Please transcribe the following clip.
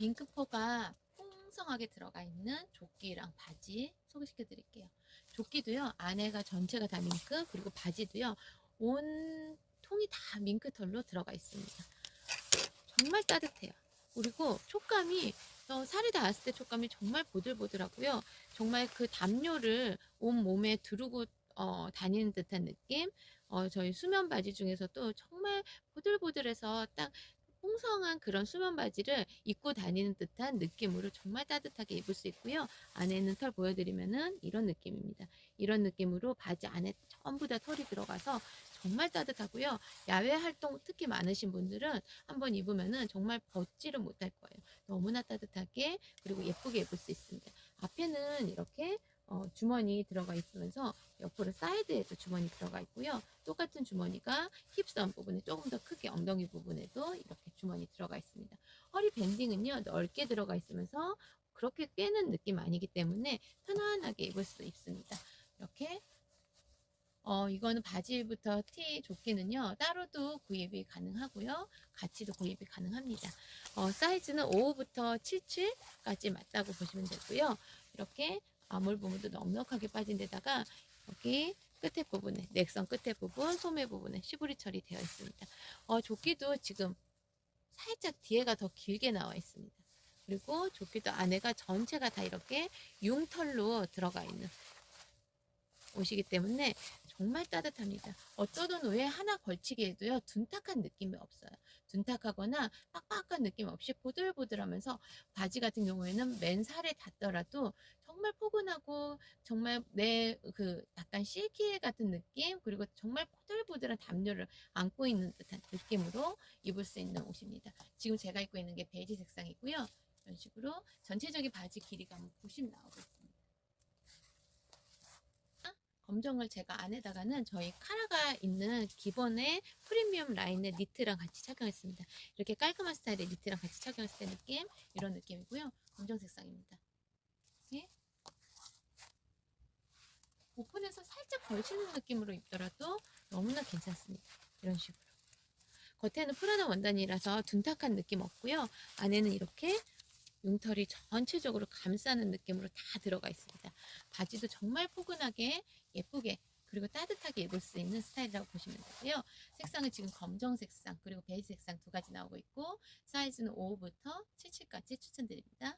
밍크퍼가 풍성하게 들어가 있는 조끼랑 바지 소개시켜 드릴게요. 조끼도요, 안에가 전체가 다 밍크, 그리고 바지도요, 온 통이 다 밍크 털로 들어가 있습니다. 정말 따뜻해요. 그리고 촉감이 어, 살이 닿았을 때 촉감이 정말 보들보들하고요. 정말 그 담요를 온 몸에 두르고 어, 다니는 듯한 느낌. 어, 저희 수면 바지 중에서도 정말 보들보들해서 딱 풍성한 그런 수면 바지를 입고 다니는 듯한 느낌으로 정말 따뜻하게 입을 수 있고요. 안에는 털 보여드리면은 이런 느낌입니다. 이런 느낌으로 바지 안에 전부 다 털이 들어가서 정말 따뜻하고요. 야외 활동 특히 많으신 분들은 한번 입으면은 정말 벗지를 못할 거예요. 너무나 따뜻하게 그리고 예쁘게 입을 수 있습니다. 앞에는 이렇게 어, 주머니 들어가 있으면서 옆으로 사이드에도 주머니 들어가 있고요. 똑같은 주머니가 힙선 부분에 조금 더 크게 엉덩이 부분에도 이렇게 주머니 들어가 있습니다. 허리 밴딩은요 넓게 들어가 있으면서 그렇게 꿰는 느낌 아니기 때문에 편안하게 입을 수 있습니다. 이렇게 어, 이거는 바지부터 티 조끼는요, 따로도 구입이 가능하고요. 같이도 구입이 가능합니다. 어, 사이즈는 5부터 77까지 맞다고 보시면 되고요. 이렇게 아몰 부분도 넉넉하게 빠진 데다가 여기 끝에 부분에, 넥선 끝에 부분, 소매 부분에 시부리 처리 되어 있습니다. 어, 조끼도 지금 살짝 뒤에가 더 길게 나와 있습니다. 그리고 조끼도 안에가 전체가 다 이렇게 융털로 들어가 있는 옷이기 때문에 정말 따뜻합니다. 어쩌던 후에 하나 걸치기에도요, 둔탁한 느낌이 없어요. 둔탁하거나 빡빡한 느낌 없이 보들보들하면서 바지 같은 경우에는 맨살에 닿더라도 정말 포근하고 정말 내 그 약간 실키 같은 느낌 그리고 정말 보들보들한 담요를 안고 있는 듯한 느낌으로 입을 수 있는 옷입니다. 지금 제가 입고 있는 게 베이지 색상이고요. 이런 식으로 전체적인 바지 길이가 한90 나오고 있습니다. 검정을 제가 안에다가는 저희 카라가 있는 기본의 프리미엄 라인의 니트랑 같이 착용했습니다. 이렇게 깔끔한 스타일의 니트랑 같이 착용했을 때 느낌 이런 느낌이고요. 검정 색상입니다. 예? 오픈해서 살짝 걸치는 느낌으로 입더라도 너무나 괜찮습니다. 이런 식으로. 겉에는 프라다 원단이라서 둔탁한 느낌 없고요. 안에는 이렇게 융털이 전체적으로 감싸는 느낌으로 다 들어가 있습니다. 바지도 정말 포근하게 예쁘게 그리고 따뜻하게 입을 수 있는 스타일이라고 보시면 되고요. 색상은 지금 검정 색상 그리고 베이지 색상 두 가지 나오고 있고 사이즈는 5부터 77까지 추천드립니다.